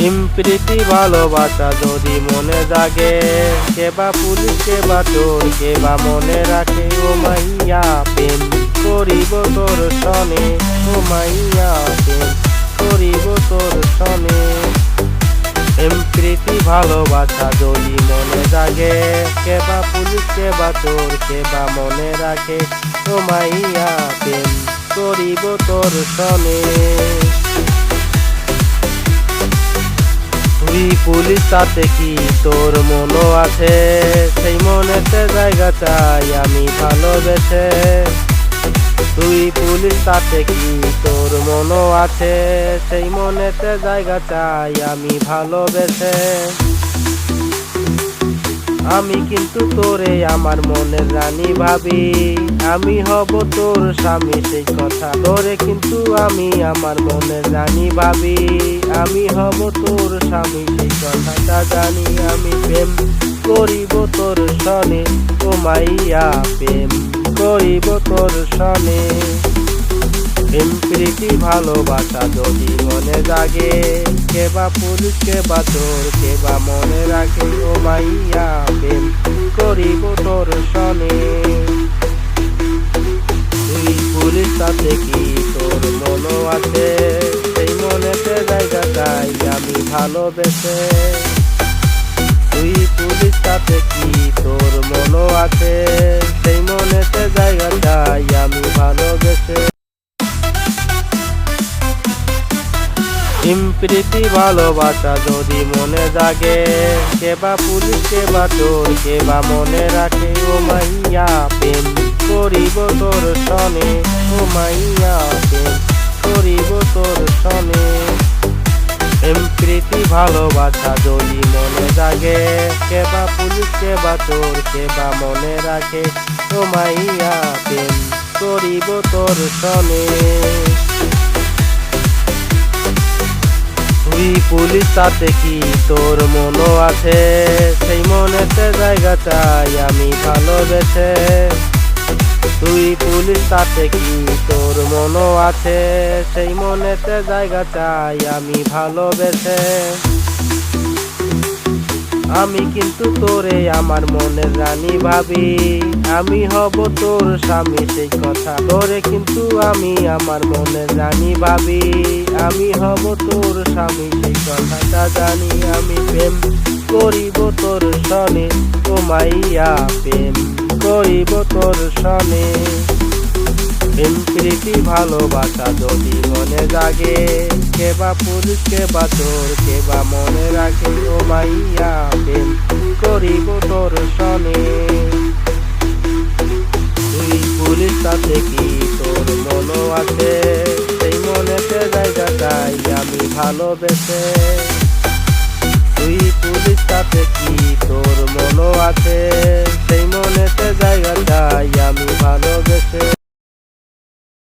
ইমপ্রীতি ভালোবাসা যদি মনে জাগে, কে বা পুলিশ, কে বা চোর, কে বা মনে রাখে, ও মাইয়া প্রেম করিব তোর সনে, ও মাইয়া প্রেম করিব তোর সনে। এমপ্রীতি ভালোবাসা যদি মনে জাগে, কে বা পুলিশ, কে বা চোর, কে বা মনে রাখে, ও মাইয়া প্রেম করিব তোর সনে। তুই পুলিশ তাতে কি তোর মনও আছে? সেই মনেতে জায়গা চাই, আমি ভালোবেসে। তুই পুলিশ তাতে কি তোর মনও আছে? সেই মনেতে জায়গা চাই, আমি ভালোবেসে। আমি কিন্তু তোরে আমার মনের রানী ভাবি। আমি হব তোর স্বামী, সেই কথা তোরে কিন্তু আমি আমার মনের রানী ভাবি। আমি হব তোর স্বামী, সেই কথাটা জানি। আমি প্রেম করিব তোর সনে তোমাইয়া মাইয়া প্রেম করিব তোর সনে। প্রেম প্রীতি ভালোবাসা যদি মনে জাগে কে বা পুরুষ কে বা তোর কে বা মনে রাখে, ও মাইয়া প্রেম করিব তোর সনে। তুই পুলিশ সাথে কি তোর মনও আছে? সেই মনেতে জায়গা চাই, আমি ভালোবেসে। তুই পুলিশ সাথে কি ইমপ্রীতি ভালোবাসা যদি মনে জাগে কে বা পুলিশ চোর কে বা মনে রাখে, ও মাইয়া প্রেম করিব তোর সনে, ও মাইয়া প্রেম করিব তোর সনে। এমপ্রীতি ভালোবাসা যদি মনে জাগে কে বা পুলিশ চোর কে বা মনে রাখে, ও মাইয়া প্রেম করিব তোর সনে। তুই পুলিশ তাতে দেখি তোর মনও আছে? সেই মনেতে জায়গা চাই আমি ভালোবেসে। তুই পুলিশ তাতে দেখি তোর মনও আছে? সেই মনেতে জায়গা চাই আমি ভালোবেসে। আমি কিন্তু তোরে আমার মনের রানী ভাবি। আমি হব তোর স্বামী, সেই কথা তোরে কিন্তু আমি আমার মনের রানী ভাবি। আমি হব তোর স্বামী, সেই কথাটা জানি আমি প্রেম। করিব তোর সনে তোমাইয়া মাইয়া প্রেম। করিব তোর সনে প্রীতি ভালোবাসা যদি মনে জাগে কে বা পুরুষ কে বা তোর কে বা মনে রাখে, ও মাইয়া প্রেম করিব তোর সনে। তুই পুলিশ সাথে কি তোর মনও আছে? সেই মনেতে জায়গা চাই আমি ভালোবেসে। তুই পুলিশ সাথে